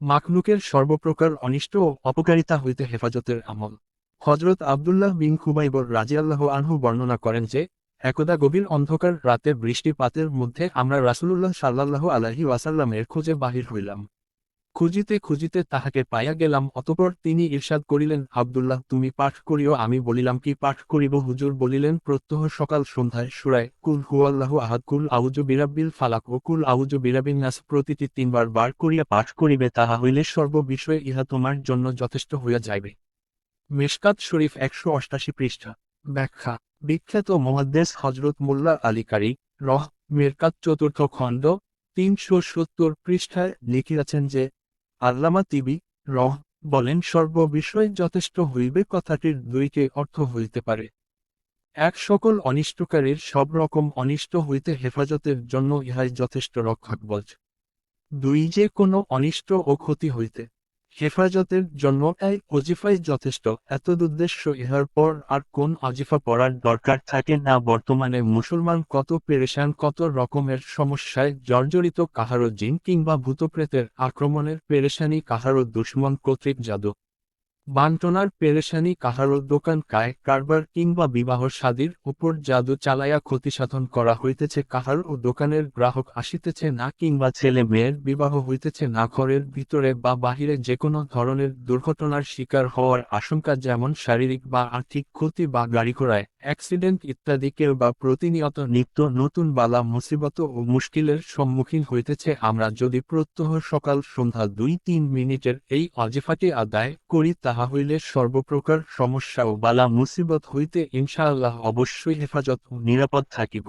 মাখলুকের সর্বপ্রকার অনিষ্ট ও অপকারিতা হইতে হেফাজতের আমল। হজরত আবদুল্লাহ বিন খুবাইবর রাজিয়াল্লাহ আনহু বর্ণনা করেন যে, একদা গভীর অন্ধকার রাতে বৃষ্টিপাতের মধ্যে আমরা রাসূলুল্লাহ সাল্লাহ আলহি ওয়াসাল্লামের খোঁজে বাহির হইলাম। খুঁজিতে খুঁজিতে তাহাকে পাইয়া গেলাম, অতপর তিনি ইরশাদ করিলেন, আবদুল্লাহ, তুমি পাঠ করিও, আমি বলিলাম, কি পাঠ করিব? হুজুর বলিলেন, প্রত্যহ সকাল সন্ধ্যায় সুরায়, কুল হুয়াল্লাহু আহাদ, কুল আউজু বিরাব্বিল ফালাক, ও কুল আউজু বিরাবিন নাস প্রতিটি তিনবার বার করিয়া পাঠ করিবে, তাহা হইলে সর্ববিষয়ে ইহা তোমার জন্য যথেষ্ট হইয়া যাইবে। মেশকাত শরীফ একশো অষ্টাশি পৃষ্ঠা। ব্যাখ্যা। বিখ্যাত মহাদ্দেশ হজরত মোল্লা আলী কারি রহ, মেরকাত চতুর্থ খণ্ড, তিনশো সত্তর পৃষ্ঠায় লিখিয়াছেন যে আল্লামা তিবি রহ বলেন, সর্ববিষয়ে যথেষ্ট হইবে কথাটির দুইকে অর্থ হইতে পারে। এক, সকল অনিষ্টকারীর সব রকম অনিষ্ট হইতে হেফাজতের জন্য ইহাই যথেষ্ট রক্ষক বল দুই, যে কোনো অনিষ্ট ও ক্ষতি হইতে হেফাজতের জন্য এই অজিফাই যথেষ্ট। এতদুদ্দেশ্য ইহার পর আর কোন অজিফা পড়ার দরকার থাকে না বর্তমানে? মুসলমান কত পেরেশান, কত রকমের সমস্যায় জর্জরিত কাহারো জিন কিংবা ভূতপ্রেতের আক্রমণের পেরেশানি কাহারো দুশ্মন কর্তৃক জাদু। বান্টনার পেরেশানি কাহারো দোকান কায়, কারবার কিংবা বিবাহ সাদির উপর জাদু চালাইয়া ক্ষতিসাধন করা হইতেছে কাহার ও দোকানের গ্রাহক আসিতেছে না কিংবা ছেলে মেয়ের বিবাহ হইতেছে না, ঘরের ভিতরে বা বাহিরে যে কোনো ধরনের দুর্ঘটনার শিকার হওয়ার আশঙ্কা যেমন শারীরিক বা আর্থিক ক্ষতি বা গাড়ি ঘোড়ায়। অ্যাক্সিডেন্ট ইত্যাদি কেউ বা প্রতিনিয়ত নিত্য নতুন বালা, মুসিবত ও মুশকিলের সম্মুখীন হইতেছে। আমরা যদি প্রত্যহ সকাল সন্ধ্যা দুই তিন মিনিটের এই অজিফাটি আদায় করি, তাহা হইলে সর্বপ্রকার সমস্যা ও বালা, মুসিবত হইতে ইনশাআল্লাহ অবশ্যই হেফাজত ও নিরাপদ থাকিব।